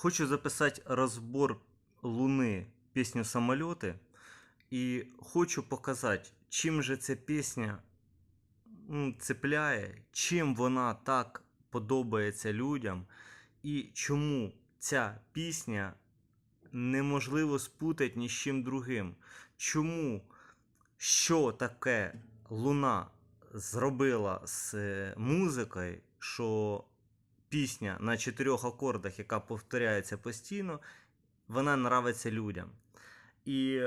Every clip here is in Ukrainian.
Хочу записати розбор Луни пісню Самольоти. І хочу показати, чим же ця пісня цепляє, чим вона так подобається людям, і чому ця пісня неможливо спутати ні з чим другим. Чому що таке Луна зробила з е, музикою, що пісня на чотирьох акордах, яка повторяється постійно, вона нравиться людям. І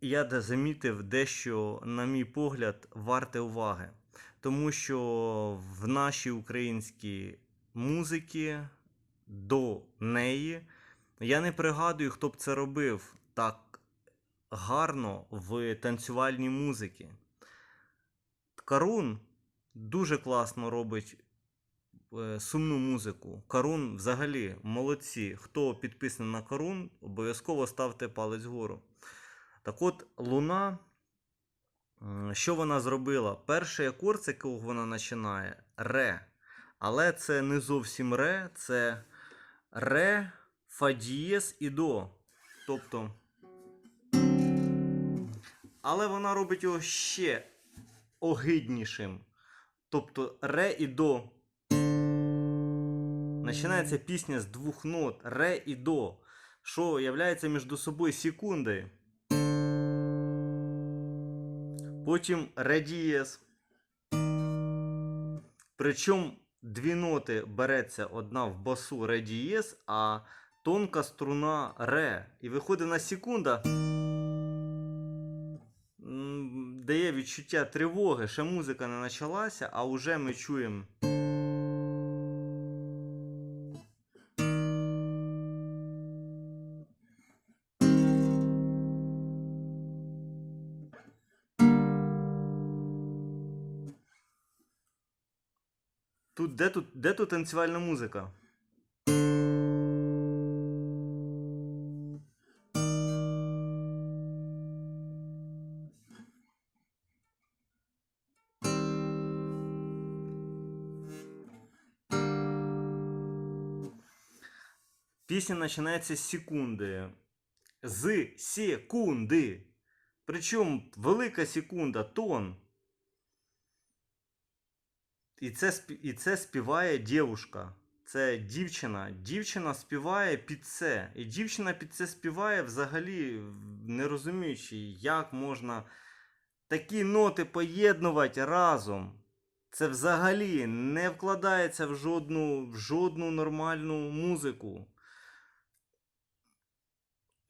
я де замітив дещо, на мій погляд, варте уваги. Тому що в нашій українській музиці до неї я не пригадую, хто б це робив так гарно в танцювальній музиці. Карун дуже класно робить сумну музику. Карун взагалі молодці. Хто підписаний на Карун, обов'язково ставте палець вгору. Так от, Луна, що вона зробила? Перший акорд, з якого вона починає, ре. Але це не зовсім ре, це ре, фа дієс і до. Тобто. Але вона робить його ще огиднішим. Тобто ре і до. Починається пісня з двох нот ре і до, що являється між собою секундою. Потім ре дієс. Причому дві ноти береться одна в басу ре дієс, а тонка струна ре. І виходить на секунда. Дає відчуття тривоги, ще музика не почалася, а вже ми чуємо. Тут де тут, де тут танцювальна музика? Пісня починається з секунди. З секунди. Причому велика секунда, тон. І це, і це співає дівушка. Це дівчина. Дівчина співає під це. І дівчина під це співає взагалі не розуміючи, як можна такі ноти поєднувати разом. Це взагалі не вкладається в жодну, в жодну нормальну музику.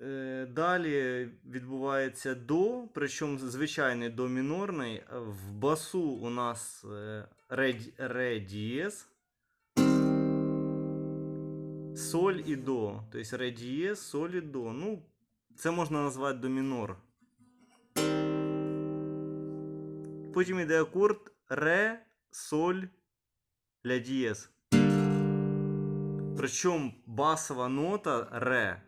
Е, Далі відбувається до, причому звичайний до мінорний. Е, В басу у нас ре, ре дієс, соль і до. Тобто ре дієс, соль і до. Ну, це можна назвати до мінор. Потім йде акорд ре, соль, ля дієс. Причому басова нота ре.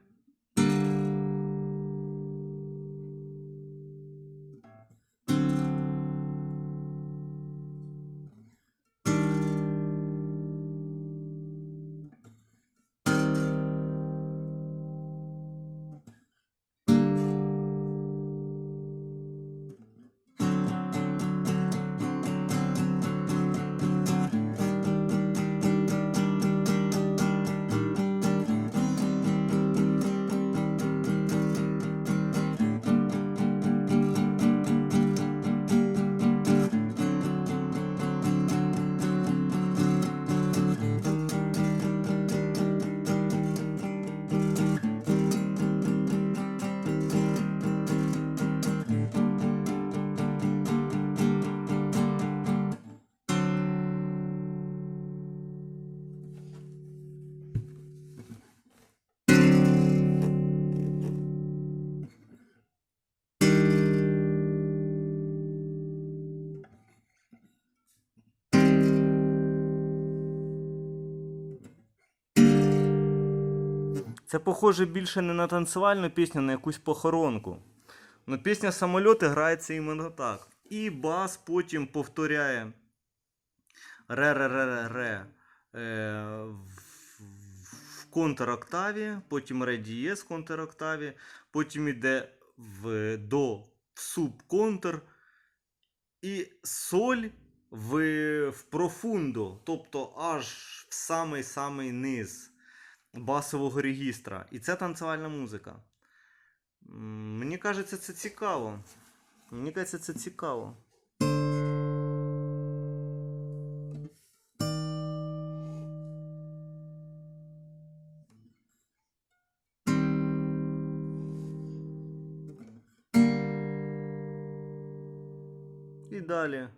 Це похоже більше не на танцювальну пісню, а на якусь похоронку. Ну, пісня самольоти грається іменно так. І бас потім повторяє ре-ре-ре-ре-ре. Е, в- контроктаві, потім ре дієз в контроктаві, потім йде в до в субконтр і соль в, в профундо, тобто аж в самий-самий низ басового регістра. І це танцювальна музика. Мені кажеться, це цікаво. Мені кажеться, це цікаво. І.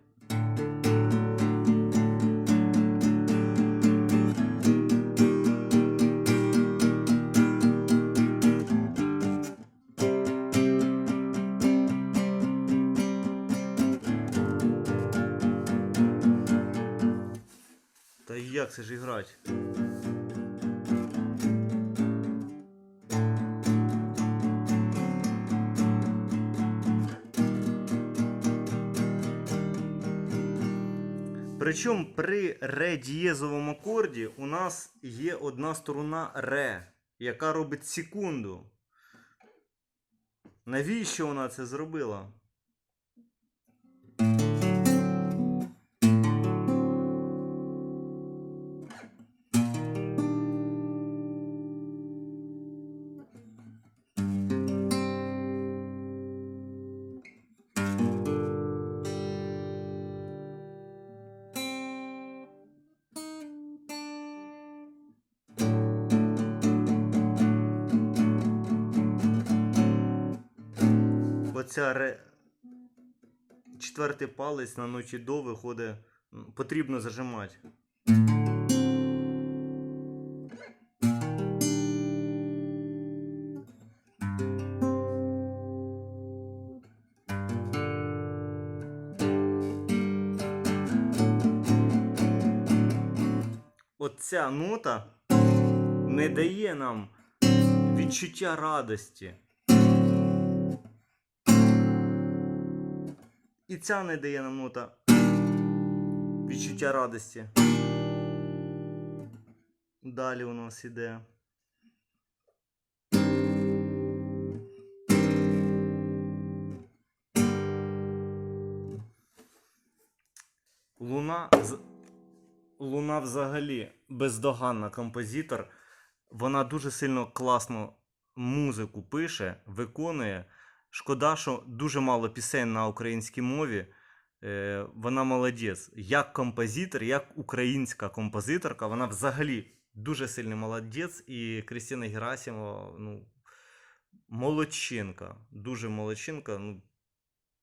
Та як це ж іграть? Причому при ре дієзовому акорді у нас є одна сторона ре, яка робить секунду. Навіщо вона це зробила? Оця ре... четвертий палець на ночі до виходить. Потрібно зажимати. Оця нота не дає нам відчуття радості. І ця не дає нам нота відчуття радості. Далі у нас іде. Луна. Луна взагалі бездоганна композитор. Вона дуже сильно класно музику пише, виконує. Шкода, що дуже мало пісень на українській мові. Е, вона молодець. Як композитор, як українська композиторка, вона взагалі дуже сильний молодець. І Кристина Герасимова, ну, молодчинка. Дуже молодчинка. Ну,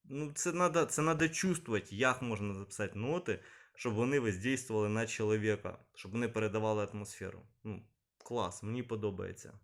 ну це треба це надо чувствувати, як можна записати ноти, щоб вони воздействували на чоловіка, щоб вони передавали атмосферу. Ну, клас, мені подобається.